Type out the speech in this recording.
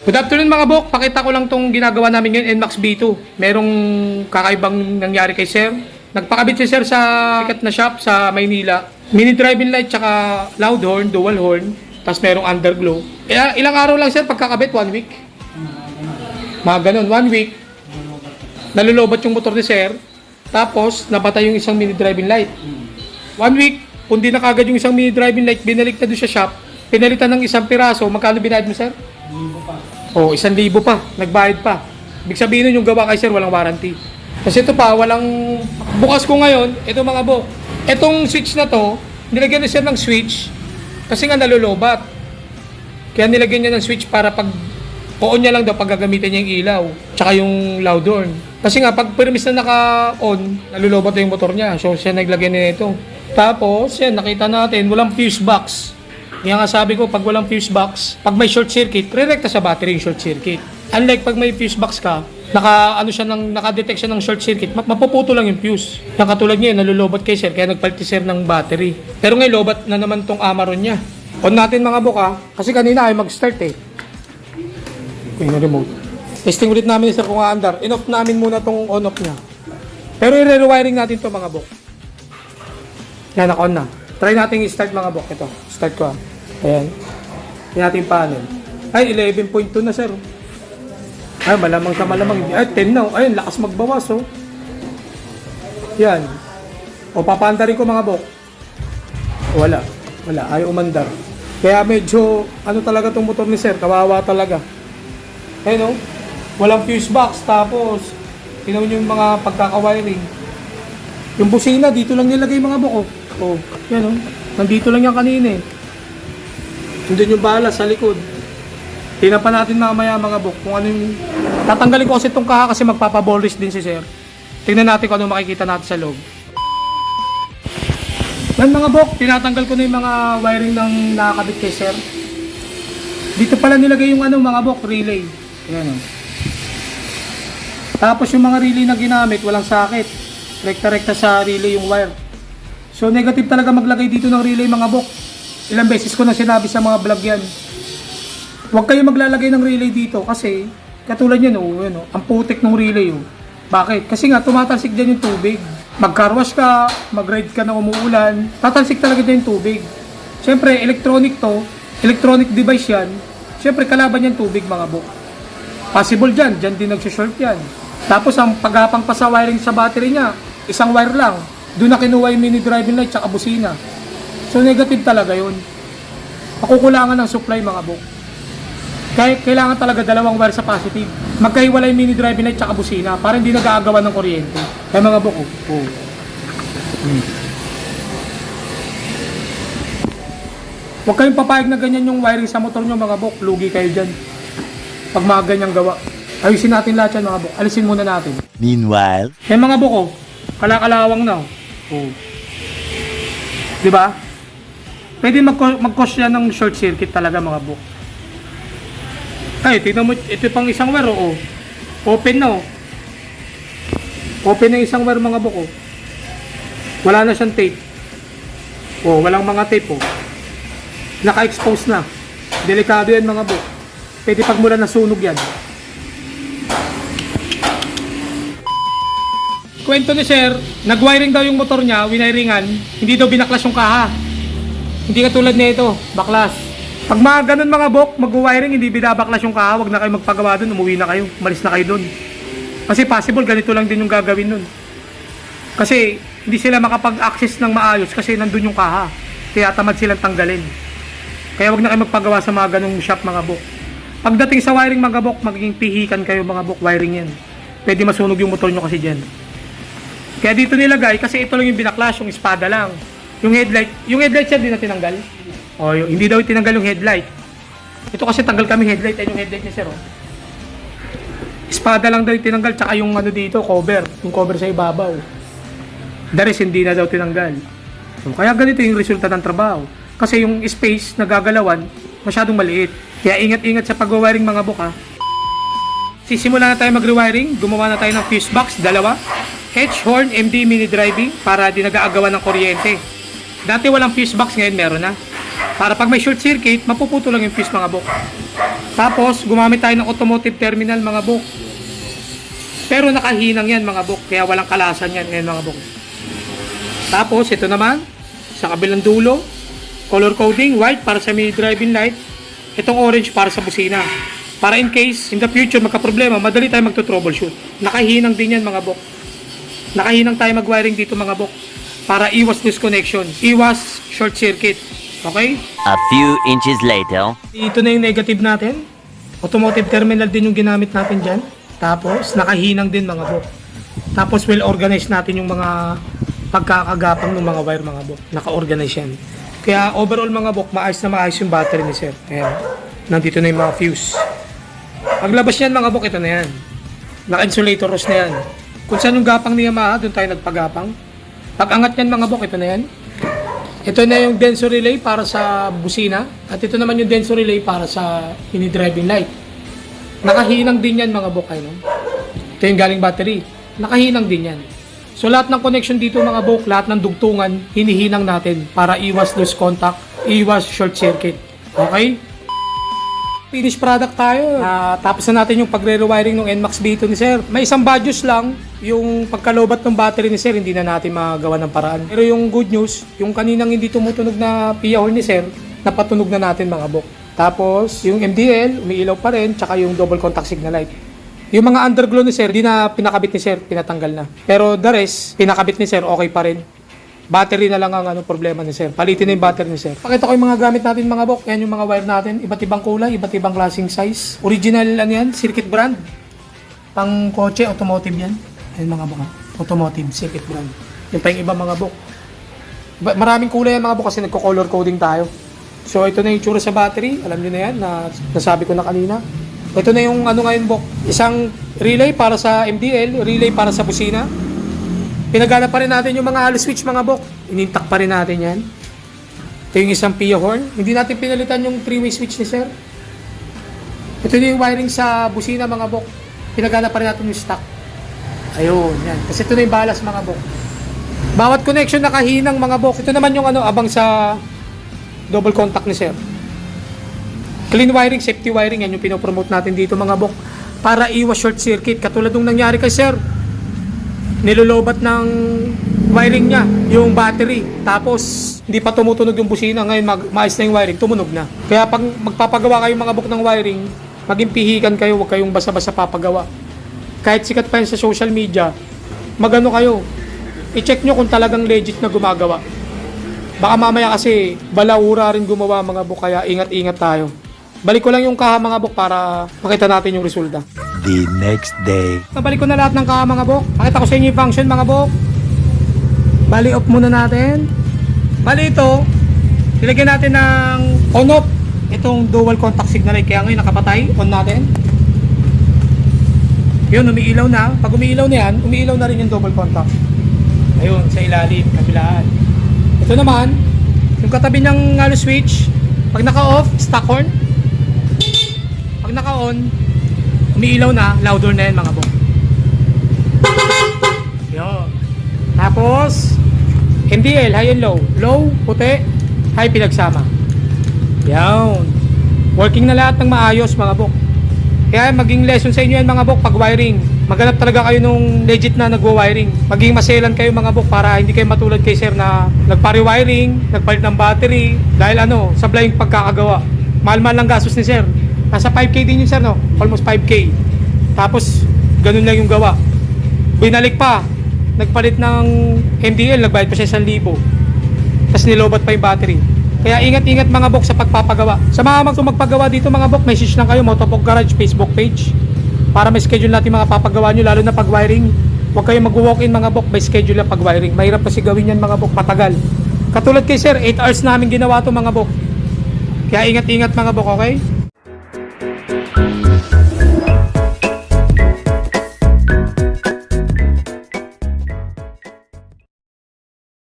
Good afternoon mga bok, pakita ko lang tong ginagawa namin ngayon NMAX B2. Merong kakaibang nangyari kay Sir. Nagpakabit si Sir sa sikat na shop sa Maynila. Mini driving light tsaka loud horn, dual horn. Tapos merong underglow. Eh, ilang araw lang Sir pagkakabit? One week? Mga ganun, one week. Nalulobat yung motor ni Sir. Tapos, napatay yung isang mini driving light. One week, kundi na kagad yung isang mini driving light, binalik na doon sa shop. Pinalitan ng isang piraso. Magkano binayad mo, Sir? Oh, isang libo pa. Nagbayad pa. Ibig sabihin nun yung gawa kay sir, walang warranty. Kasi ito pa, walang... Bukas ko ngayon, ito mga bok. Itong switch na to, nilagyan na siya ng switch kasi nga nalulobat. Kaya nilagyan niya ng switch para pag on niya lang daw pag gagamitin niya yung ilaw. Tsaka yung loud horn. Kasi nga, pag permis na naka-on, nalulobat na yung motor niya. So, siya naglagyan na ito. Tapos, yan, nakita natin, walang fuse box. Kaya nga sabi ko, pag walang fuse box, pag may short circuit, re-recta sa battery yung short circuit. Unlike pag may fuse box ka, naka ano siya ng naka-detect siya ng short circuit, map- mapuputo lang yung fuse. Yung katulad niya, nalulobot kay sir, kaya nagpalit si sir ng battery. Pero ngayon, lobat na naman tong Amaron niya. On natin mga buka, kasi kanina ay mag-start eh. Yung remote. Testing ulit namin sir kung aandar. In-off namin muna tong on-off niya. Pero i-rewiring natin to mga buk. Yan, naka-on na. Try natin i-start mga bok. Ito, start ko ah. Ayan. Yan natin panel. Ay, 11.2 na sir. Ay, malamang sa malamang. hindi- Ay, 10 na. oh. Ayun, lakas magbawas oh. Yan. O, papaandarin ko mga bok. Wala. Wala. Ayaw umandar. Kaya medyo, ano talaga tong motor ni sir. Kawawa talaga. Ayun oh. Walang fuse box. Tapos, niyo yung mga pagkakawiring. Yung busina, dito lang nilagay mga buko. Oh, yan oh. Nandito lang yan kanina eh. Nandun yung bala sa likod. Tingnan pa natin mamaya mga buk kung ano yung... Tatanggalin ko kasi itong kaha kasi magpapabolis din si sir. Tingnan natin kung ano makikita natin sa loob. Yan mga bok, tinatanggal ko na yung mga wiring ng nakakabit kay sir. Dito pala nilagay yung ano mga bok, relay. Yan oh. Tapos yung mga relay na ginamit, walang sakit. Rekta-rekta sa relay yung wire. So negative talaga maglagay dito ng relay mga bok. Ilang beses ko na sinabi sa mga vlog yan. Huwag kayo maglalagay ng relay dito kasi katulad yan oh, ano, ang putik ng relay oh. Bakit? Kasi nga tumatalsik dyan yung tubig. Mag-carwash ka, mag-ride ka na umuulan, tatalsik talaga dyan yung tubig. Siyempre, electronic to, electronic device yan. Siyempre, kalaban yan tubig mga bok. Possible dyan, dyan din nagsishort yan. Tapos ang paghapang pa sa wiring sa battery niya, isang wire lang. Doon na kinuha yung mini driving light tsaka busina. So negative talaga yun. Makukulangan ng supply mga bok. Kaya kailangan talaga dalawang wire sa positive. Magkahiwalay mini driving light tsaka busina para hindi nag-aagawan ng kuryente. Kaya mga bok, oh. oh. Hmm. Huwag kayong papayag na ganyan yung wiring sa motor nyo mga bok. Lugi kayo dyan. Pag mga ganyang gawa. Ayusin natin lahat yan mga bok. Alisin muna natin. Meanwhile, Eh mga buko, kalakalawang na. Oh. 'Di ba? Pwede mag mag-cause yan ng short circuit talaga mga buko. Ay, tingnan mo, ito pang isang wire, oh. Open na, oh. Open na isang wire mga buko. Wala na siyang tape. Oh, walang mga tape, oh. Naka-expose na. Delikado yan mga buko. Pwede pagmula na sunog yan. Kwento ni Sir, nag-wiring daw yung motor niya, winiringan, hindi daw binaklas yung kaha. Hindi katulad nito, baklas. Pag mga ganun mga bok, mag-wiring, hindi binabaklas yung kaha, wag na kayo magpagawa dun, umuwi na kayo, malis na kayo dun. Kasi possible, ganito lang din yung gagawin nun. Kasi hindi sila makapag-access ng maayos kasi nandun yung kaha. Kaya tamad silang tanggalin. Kaya wag na kayo magpagawa sa mga ganung shop mga bok. Pagdating sa wiring mga bok, magiging pihikan kayo mga bok, wiring yan. Pwede masunog yung motor nyo kasi dyan. Kaya dito nilagay kasi ito lang yung binaklas, yung espada lang. Yung headlight, yung headlight siya din na tinanggal. O, yung, hindi daw tinanggal yung headlight. Ito kasi tanggal kami headlight, ayun yung headlight niya sir. Oh. Espada lang daw yung tinanggal, tsaka yung ano dito, cover. Yung cover sa ibabaw. The rest, hindi na daw tinanggal. So, kaya ganito yung resulta ng trabaho. Kasi yung space na gagalawan, masyadong maliit. Kaya ingat-ingat sa pag-wiring mga buka. Sisimula na tayo mag-rewiring. Gumawa na tayo ng fuse box, dalawa. H-horn MD mini driving para di nag-aagawan ng kuryente. Dati walang fuse box, ngayon meron na. Para pag may short circuit, mapuputo lang yung fuse mga bok. Tapos, gumamit tayo ng automotive terminal mga bok. Pero nakahinang yan mga bok, kaya walang kalasan yan ngayon mga bok. Tapos, ito naman, sa kabilang dulo, color coding, white para sa mini driving light, itong orange para sa busina. Para in case, in the future, magka-problema, madali tayo magto-troubleshoot. Nakahinang din yan mga bok. Nakahinang tayo mag-wiring dito mga bok. Para iwas disconnection, iwas short circuit. Okay? A few inches later. Ito na yung negative natin. Automotive terminal din yung ginamit natin dyan. Tapos, nakahinang din mga bok. Tapos, well organized natin yung mga pagkakagapang ng mga wire mga bok. Naka-organize yan. Kaya overall mga bok, maayos na maayos yung battery ni sir. Ayan. Nandito na yung mga fuse. Paglabas niyan mga bok, ito na yan. Naka-insulator rose na yan. Kung saan yung gapang ni Yamaha, doon tayo nagpagapang. Pag angat niyan mga bok, ito na yan. Ito na yung denso relay para sa busina at ito naman yung denso relay para sa mini driving light. Nakahinang din yan mga bokay no. Ito yung galing battery. Nakahinang din yan. So lahat ng connection dito mga bok, lahat ng dugtungan, hinihinang natin para iwas loose contact, iwas short circuit. Okay? Finished product tayo. Ah, tapos na natin yung pagre-rewiring ng NMAX B2 ni Sir. May isang badyos lang, yung pagkalobat ng battery ni Sir, hindi na natin magawa ng paraan. Pero yung good news, yung kaninang hindi tumutunog na PIA horn ni Sir, napatunog na natin mga bok. Tapos, yung MDL, umiilaw pa rin, tsaka yung double contact signal light. Yung mga underglow ni Sir, di na pinakabit ni Sir, pinatanggal na. Pero the rest, pinakabit ni Sir, okay pa rin. Battery na lang ang ano, problema ni Sir. Palitin na yung battery ni Sir. Pakita ko yung mga gamit natin mga bok. Yan yung mga wire natin. Iba't ibang kulay, iba't ibang klaseng size. Original ano yan, circuit brand. Pang kotse, automotive yan. Yan mga bok. Automotive, circuit brand. Yan pa yung iba mga bok. Maraming kulay yan mga bok kasi nagko-color coding tayo. So ito na yung tsura sa battery. Alam niyo na yan, na nasabi ko na kanina. Ito na yung ano ngayon bok. Isang relay para sa MDL, relay para sa busina. Pinagana pa rin natin yung mga alice switch mga bok. Inintak pa rin natin yan. Ito yung isang PIA horn. Hindi natin pinalitan yung three-way switch ni sir. Ito yung wiring sa busina mga bok. Pinagana pa rin natin yung stock. Ayun, yan. Kasi ito na yung balas mga bok. Bawat connection nakahinang mga bok. Ito naman yung ano, abang sa double contact ni sir. Clean wiring, safety wiring, yan yung pinopromote natin dito mga bok. Para iwas short circuit. Katulad nung nangyari kay sir nilulobat ng wiring niya, yung battery. Tapos, hindi pa tumutunog yung busina. Ngayon, mag maayos na yung wiring, tumunog na. Kaya pag magpapagawa kayo mga book ng wiring, maging pihikan kayo, huwag kayong basa-basa papagawa. Kahit sikat pa yan sa social media, magano kayo, i-check nyo kung talagang legit na gumagawa. Baka mamaya kasi balaura rin gumawa mga book, kaya ingat-ingat tayo. Balik ko lang yung kaha mga book para makita natin yung resulta. The next day. Nabalik ko na lahat ng kaha mga bok. Pakita ko sa inyo yung function mga bok. Bali off muna natin. Bali ito, nilagyan natin ng on off. Itong dual contact signal light. Kaya ngayon nakapatay. On natin. Yun, umiilaw na. Pag umiilaw na yan, umiilaw na rin yung double contact. Ayun, sa ilalim, kabilaan. Ito naman, yung katabi niyang ano, switch, pag naka-off, stock horn. Pag naka-on, umiilaw na, louder na yan mga bok. Yun. Tapos, MDL, high and low. Low, puti, high pinagsama. Yan. Working na lahat ng maayos mga bok. Kaya maging lesson sa inyo yan mga bok pag wiring. Maghanap talaga kayo nung legit na nagwa-wiring. Maging maselan kayo mga bok para hindi kayo matulad kay sir na nagpa-rewiring, nagpalit ng battery. Dahil ano, sablay yung pagkakagawa. Mahal-mahal lang gastos ni sir. Nasa 5K din yun sir no? Almost 5K. Tapos, ganun lang yung gawa. Binalik pa. Nagpalit ng MDL, nagbayad pa siya 1,000. Tapos nilobat pa yung battery. Kaya ingat-ingat mga bok sa pagpapagawa. Sa mga mag magpagawa dito mga bok, message lang kayo, Motopog Garage Facebook page. Para may schedule natin mga papagawa nyo, lalo na pag wiring. Huwag kayong mag-walk-in mga bok, may schedule na pag wiring. Mahirap kasi gawin yan mga bok, patagal. Katulad kay sir, 8 hours namin ginawa to mga bok. Kaya ingat-ingat mga bok, okay?